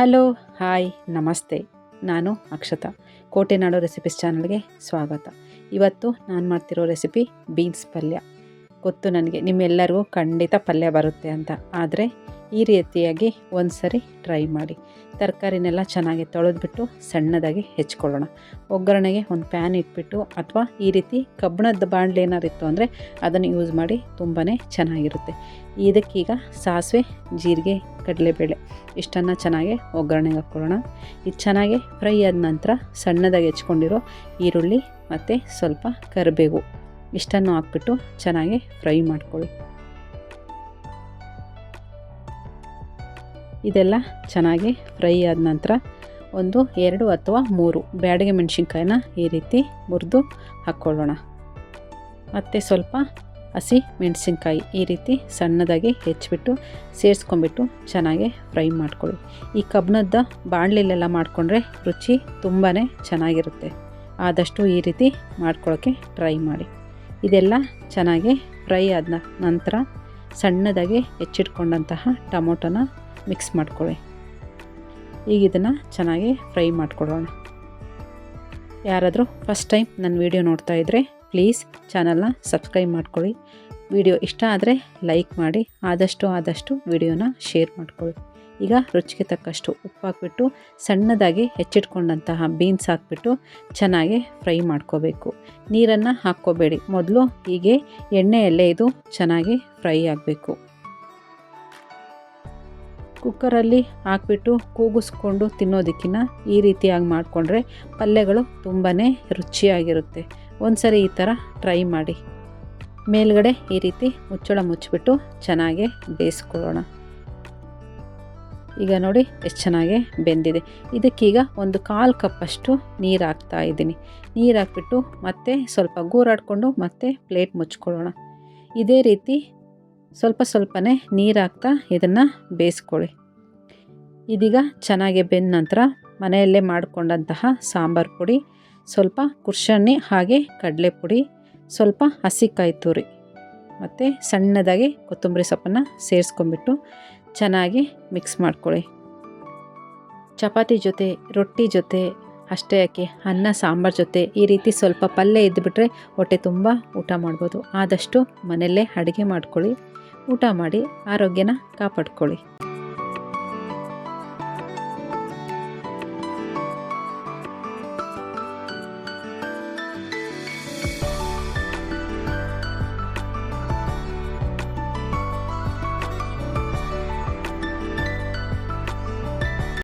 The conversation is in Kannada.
ಹಲೋ, ಹಾಯ್, ನಮಸ್ತೆ. ನಾನು ಅಕ್ಷತಾ. ಕೋಟೆನಾಡು ರೆಸಿಪೀಸ್ ಚಾನಲ್ಗೆ ಸ್ವಾಗತ. ಇವತ್ತು ನಾನು ಮಾಡ್ತಿರೋ ರೆಸಿಪಿ ಬೀನ್ಸ್ ಪಲ್ಯ. ಗೊತ್ತು ನನಗೆ, ನಿಮ್ಮೆಲ್ಲರಿಗೂ ಖಂಡಿತ ಪಲ್ಯ ಬರುತ್ತೆ ಅಂತ. ಆದರೆ ಈ ರೀತಿಯಾಗಿ ಒಂದು ಸರಿ ಟ್ರೈ ಮಾಡಿ. ತರಕಾರಿನೆಲ್ಲ ಚೆನ್ನಾಗಿ ತೊಳೆದ್ಬಿಟ್ಟು ಸಣ್ಣದಾಗಿ ಹೆಚ್ಕೊಳ್ಳೋಣ. ಒಗ್ಗರಣೆಗೆ ಒಂದು ಪ್ಯಾನ್ ಇಟ್ಬಿಟ್ಟು ಅಥವಾ ಈ ರೀತಿ ಕಬ್ಬಣದ ಬಾಣಲೆ ಏನಾರು ಇತ್ತು ಅಂದರೆ ಅದನ್ನು ಯೂಸ್ ಮಾಡಿ ತುಂಬಾ ಚೆನ್ನಾಗಿರುತ್ತೆ. ಇದಕ್ಕೀಗ ಸಾಸಿವೆ, ಜೀರಿಗೆ, ಕಡಲೆಬೇಳೆ ಇಷ್ಟನ್ನು ಚೆನ್ನಾಗಿ ಒಗ್ಗರಣೆಗೆ ಹಾಕ್ಕೊಳ್ಳೋಣ. ಇದು ಚೆನ್ನಾಗಿ ಫ್ರೈ ಆದ ನಂತರ ಸಣ್ಣದಾಗಿ ಹೆಚ್ಕೊಂಡಿರೋ ಈರುಳ್ಳಿ ಮತ್ತು ಸ್ವಲ್ಪ ಕರಿಬೇವು. ಇಷ್ಟನ್ನು ಹಾಕ್ಬಿಟ್ಟು ಚೆನ್ನಾಗಿ ಫ್ರೈ ಮಾಡ್ಕೊಳ್ಳಿ. ಇದೆಲ್ಲ ಚೆನ್ನಾಗಿ ಫ್ರೈ ಆದ ನಂತರ ಒಂದು ಎರಡು ಅಥವಾ ಮೂರು ಬ್ಯಾಡಿಗೆ ಮೆಣಸಿನ್ಕಾಯಿನ ಈ ರೀತಿ ಮುರಿದು ಹಾಕ್ಕೊಳ್ಳೋಣ. ಮತ್ತು ಸ್ವಲ್ಪ ಹಸಿ ಮೆಣಸಿನ್ಕಾಯಿ ಈ ರೀತಿ ಸಣ್ಣದಾಗಿ ಹೆಚ್ಚಿಬಿಟ್ಟು ಸೇರಿಸ್ಕೊಂಬಿಟ್ಟು ಚೆನ್ನಾಗಿ ಫ್ರೈ ಮಾಡ್ಕೊಳ್ಳಿ. ಈ ಕಬ್ಬಣದ ಬಾಣಲಿಲೆಲ್ಲ ಮಾಡಿಕೊಂಡ್ರೆ ರುಚಿ ತುಂಬಾ ಚೆನ್ನಾಗಿರುತ್ತೆ. ಆದಷ್ಟು ಈ ರೀತಿ ಮಾಡ್ಕೊಳ್ಳೋಕ್ಕೆ ಟ್ರೈ ಮಾಡಿ. ಇದೆಲ್ಲ ಚೆನ್ನಾಗಿ ಫ್ರೈ ಆದ ನಂತರ ಸಣ್ಣದಾಗಿ ಹೆಚ್ಚಿಟ್ಕೊಂಡಂತಹ ಟೊಮೊಟೊನ ಮಿಕ್ಸ್ ಮಾಡ್ಕೊಳ್ಳಿ. ಈಗ ಇದನ್ನು ಚೆನ್ನಾಗಿ ಫ್ರೈ ಮಾಡಿಕೊಡೋಣ. ಯಾರಾದರೂ ಫಸ್ಟ್ ಟೈಮ್ ನನ್ನ ವೀಡಿಯೋ ನೋಡ್ತಾ ಇದ್ದರೆ ಪ್ಲೀಸ್ ಚಾನಲ್ನ ಸಬ್ಸ್ಕ್ರೈಬ್ ಮಾಡ್ಕೊಳ್ಳಿ. ವಿಡಿಯೋ ಇಷ್ಟ ಆದರೆ ಲೈಕ್ ಮಾಡಿ, ಆದಷ್ಟು ಆದಷ್ಟು ವಿಡಿಯೋನ ಶೇರ್ ಮಾಡ್ಕೊಳ್ಳಿ. ಈಗ ರುಚಿಗೆ ತಕ್ಕಷ್ಟು ಉಪ್ಪು ಹಾಕ್ಬಿಟ್ಟು ಸಣ್ಣದಾಗಿ ಹೆಚ್ಚಿಟ್ಕೊಂಡಂತಹ ಬೀನ್ಸ್ ಹಾಕ್ಬಿಟ್ಟು ಚೆನ್ನಾಗಿ ಫ್ರೈ ಮಾಡ್ಕೋಬೇಕು. ನೀರನ್ನು ಹಾಕ್ಕೋಬೇಡಿ. ಮೊದಲು ಹೀಗೆ ಎಣ್ಣೆಯಲ್ಲೇ ಇದು ಚೆನ್ನಾಗಿ ಫ್ರೈ ಆಗಬೇಕು. ಕುಕ್ಕರಲ್ಲಿ ಹಾಕ್ಬಿಟ್ಟು ಕೂಗಿಸ್ಕೊಂಡು ತಿನ್ನೋದಕ್ಕಿಂತ ಈ ರೀತಿಯಾಗಿ ಮಾಡಿಕೊಂಡ್ರೆ ಪಲ್ಯಗಳು ತುಂಬಾ ರುಚಿಯಾಗಿರುತ್ತೆ. ಒಂದ್ಸರಿ ಈ ಥರ ಟ್ರೈ ಮಾಡಿ. ಮೇಲ್ಗಡೆ ಈ ರೀತಿ ಮುಚ್ಚಳ ಮುಚ್ಚಿಬಿಟ್ಟು ಚೆನ್ನಾಗೆ ಬೇಯಿಸ್ಕೊಳ್ಳೋಣ. ಈಗ ನೋಡಿ ಎಷ್ಟು ಚೆನ್ನಾಗಿ ಬೆಂದಿದೆ. ಇದಕ್ಕೀಗ ಒಂದು ಕಾಲು ಕಪ್ಪಷ್ಟು ನೀರು ಹಾಕ್ತಾ ಇದ್ದೀನಿ. ನೀರು ಹಾಕ್ಬಿಟ್ಟು ಮತ್ತೆ ಸ್ವಲ್ಪ ಗೂರಾಡಿಕೊಂಡು ಮತ್ತೆ ಪ್ಲೇಟ್ ಮುಚ್ಕೊಳ್ಳೋಣ. ಇದೇ ರೀತಿ ಸ್ವಲ್ಪ ಸ್ವಲ್ಪನೇ ನೀರು ಹಾಕ್ತಾ ಇದನ್ನು ಬೇಯಿಸ್ಕೊಳ್ಳಿ. ಇದೀಗ ಚೆನ್ನಾಗಿ ಬೆಂದ ನಂತರ ಮನೆಯಲ್ಲೇ ಮಾಡಿಕೊಂಡಂತಹ ಸಾಂಬಾರು ಪುಡಿ, ಸ್ವಲ್ಪ ಕುರ್ಷಣ್ಣೆ ಹಾಗೆ ಕಡಲೆ ಪುಡಿ, ಸ್ವಲ್ಪ ಹಸಿಕಾಯಿ ತುರಿ ಮತ್ತು ಸಣ್ಣದಾಗಿ ಕೊತ್ತಂಬರಿ ಸೊಪ್ಪನ್ನು ಸೇರಿಸ್ಕೊಂಬಿಟ್ಟು ಚೆನ್ನಾಗಿ ಮಿಕ್ಸ್ ಮಾಡ್ಕೊಳ್ಳಿ. ಚಪಾತಿ ಜೊತೆ, ರೊಟ್ಟಿ ಜೊತೆ, ಅಷ್ಟೇ ಯಾಕೆ ಅನ್ನ, ಸಾಂಬಾರು ಜೊತೆ ಈ ರೀತಿ ಸ್ವಲ್ಪ ಪಲ್ಯ ಇದ್ದುಬಿಟ್ರೆ ಹೊಟ್ಟೆ ತುಂಬ ಊಟ ಮಾಡ್ಬೋದು. ಆದಷ್ಟು ಮನೆಯಲ್ಲೇ ಅಡುಗೆ ಮಾಡ್ಕೊಳ್ಳಿ. ಊಟ ಮಾಡಿ ಆರೋಗ್ಯನ ಕಾಪಾಡ್ಕೊಳ್ಳಿ.